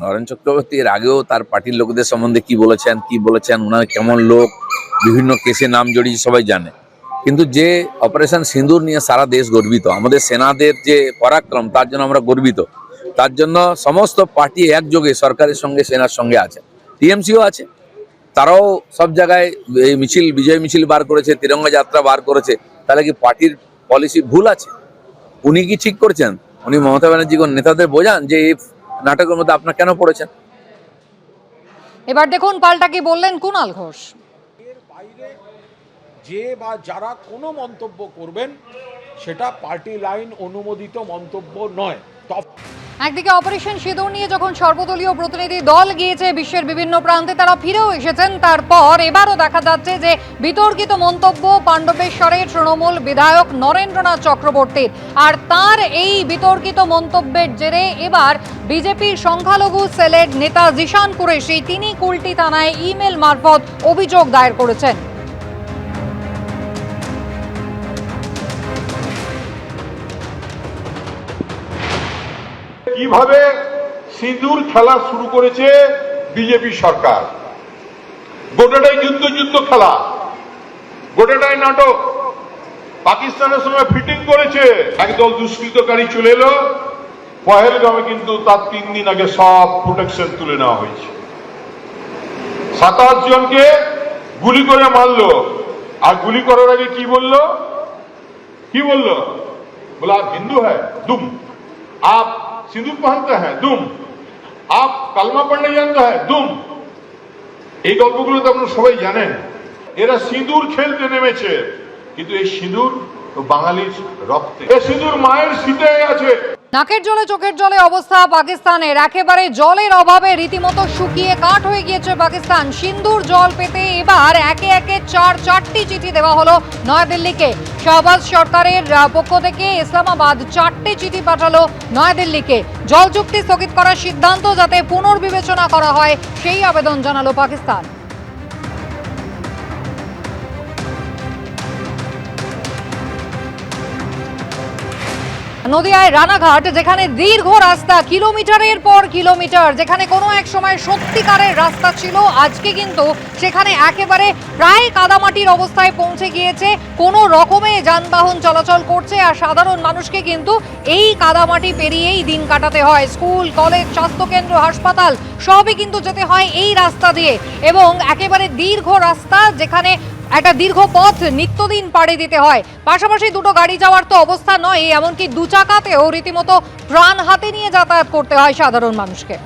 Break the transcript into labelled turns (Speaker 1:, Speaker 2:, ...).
Speaker 1: নরেন চক্রবর্তী এর আগেও তার পার্টির লোকদের সম্বন্ধে কি বলেছেন কি বলেছেন ওনার কেমন লোক, বিভিন্ন কেসে নাম জড়িয়ে সবাই জানে। কিন্তু যে অপারেশন সিঁদুর নিয়ে সারা দেশ গর্বিত, আমাদের সেনাদের যে পরাক্রম, তার জন্য আমরা গর্বিত। তার জন্য সমস্ত পার্টি একযোগে সরকারের সঙ্গে, সেনার সঙ্গে আছে। টিএমসিও আছে। তারাও সব জায়গায় এই মিছিল, বিজয় মিছিল বার করেছে, তিরঙ্গা যাত্রা বার করেছে। তাহলে কি পার্টির পলিসি ভুল আছে? উনি কি ঠিক করছেন? উনি মমতা ব্যানার্জি নেতাদের বোঝান যে নাটকের মধ্যে আপনার কেন পড়েছেন?
Speaker 2: এবার দেখুন পাল্টা কি বললেন কুণাল ঘোষ।
Speaker 3: এর বাইরে যে বা যারা কোনো মন্তব্য করবেন সেটা পার্টি লাইন অনুমোদিত মন্তব্য নয়। তফ
Speaker 2: একদিকে অপারেশন সিঁদুর নিয়ে যখন সর্বদলীয় প্রতিনিধি দল গিয়েছে বিশ্বের বিভিন্ন প্রান্তে, তারা ফিরেও এসেছেন। তারপর এবারও দেখা যাচ্ছে যে বিতর্কিত মন্তব্য পাণ্ডবেশ্বরের তৃণমূল বিধায়ক নরেন্দ্রনাথ চক্রবর্তীর। আর তার এই বিতর্কিত মন্তব্যের জেরে এবার বিজেপির সংখ্যালঘু সেলের নেতা জিশান কুরেশি, তিনি কুলটি থানায় ইমেল মারফত অভিযোগ দায়ের করেছেন।
Speaker 4: কীভাবে সিঁদুর খেলা শুরু করেছে বিজেপি সরকার? গোটাটাই যুদ্ধ যুদ্ধ খেলা। গোটাটাই নাটক। পাকিস্তানের সঙ্গে ফিটিং করেছে। একদল দুষ্কৃতকারী চলে এলো। পহেলগামে কিন্তু তার তিন দিন আগে সব প্রোটেকশন তুলে নেওয়া হয়েছে। সাতাশ জনকে গুলি করে মারল। আর গুলি করার আগে কি বলল? কি বলল? বলে আপ হিন্দু হ্যাঁ দুম। আপ सिंदूर पहनते हैं दुम आप কালমা পড়তে জানতে হয় দুম এই গল্পগুলো তো আপনারা সবাই জানেন এরা সিঁদুর খেলতে নেমেছে কিন্তু এই সিঁদুর তো বাঙালির রক্তে এই সিঁদুর মায়ের শীতে আছে
Speaker 2: নাকের জলে, চোখের জলে অবস্থা পাকিস্তানের। একেবারে জলের অভাবে রীতিমতো শুকিয়ে কাঠ হয়ে গিয়েছে পাকিস্তান। সিন্দুর জল পেতে এবার একে একে চার, চারটি চিঠি দেওয়া হলো নয়াদিল্লিকে। শাহবাজ সরকারের পক্ষ থেকে ইসলামাবাদ চারটি চিঠি পাঠালো নয়াদিল্লিকে। জল চুক্তি স্থগিত করার সিদ্ধান্ত যাতে পুনর্বিবেচনা করা হয়, সেই আবেদন জানালো পাকিস্তান। নদিয়ায় রানাঘাট, যেখানে দীর্ঘ রাস্তা, কিলোমিটারের পর কিলোমিটার, যেখানে কোনো এক সময় সত্যিকারের রাস্তা ছিল, আজকে কিন্তু সেখানে একেবারে প্রায় কাদামাটির অবস্থায় পৌঁছে গিয়েছে। কোনো রকমে যানবাহন চলাচল করছে আর সাধারণ মানুষকে কিন্তু এই কাদামাটি পেরিয়েই দিন কাটাতে হয়। স্কুল, কলেজ, স্বাস্থ্যকেন্দ্র, হাসপাতাল, সবই কিন্তু যেতে হয় এই রাস্তা দিয়ে। এবং একেবারে দীর্ঘ রাস্তা যেখানে একটা দীর্ঘ পথ নিত্যদিন পাড়ি দিতে হয়। পাশাপাশি দুটো গাড়ি যাওয়ার তো অবস্থা নয়, এমনকি দু চাকাতেও রীতিমতো প্রাণ হাতে নিয়ে যাতায়াত করতে হয় সাধারণ মানুষকে।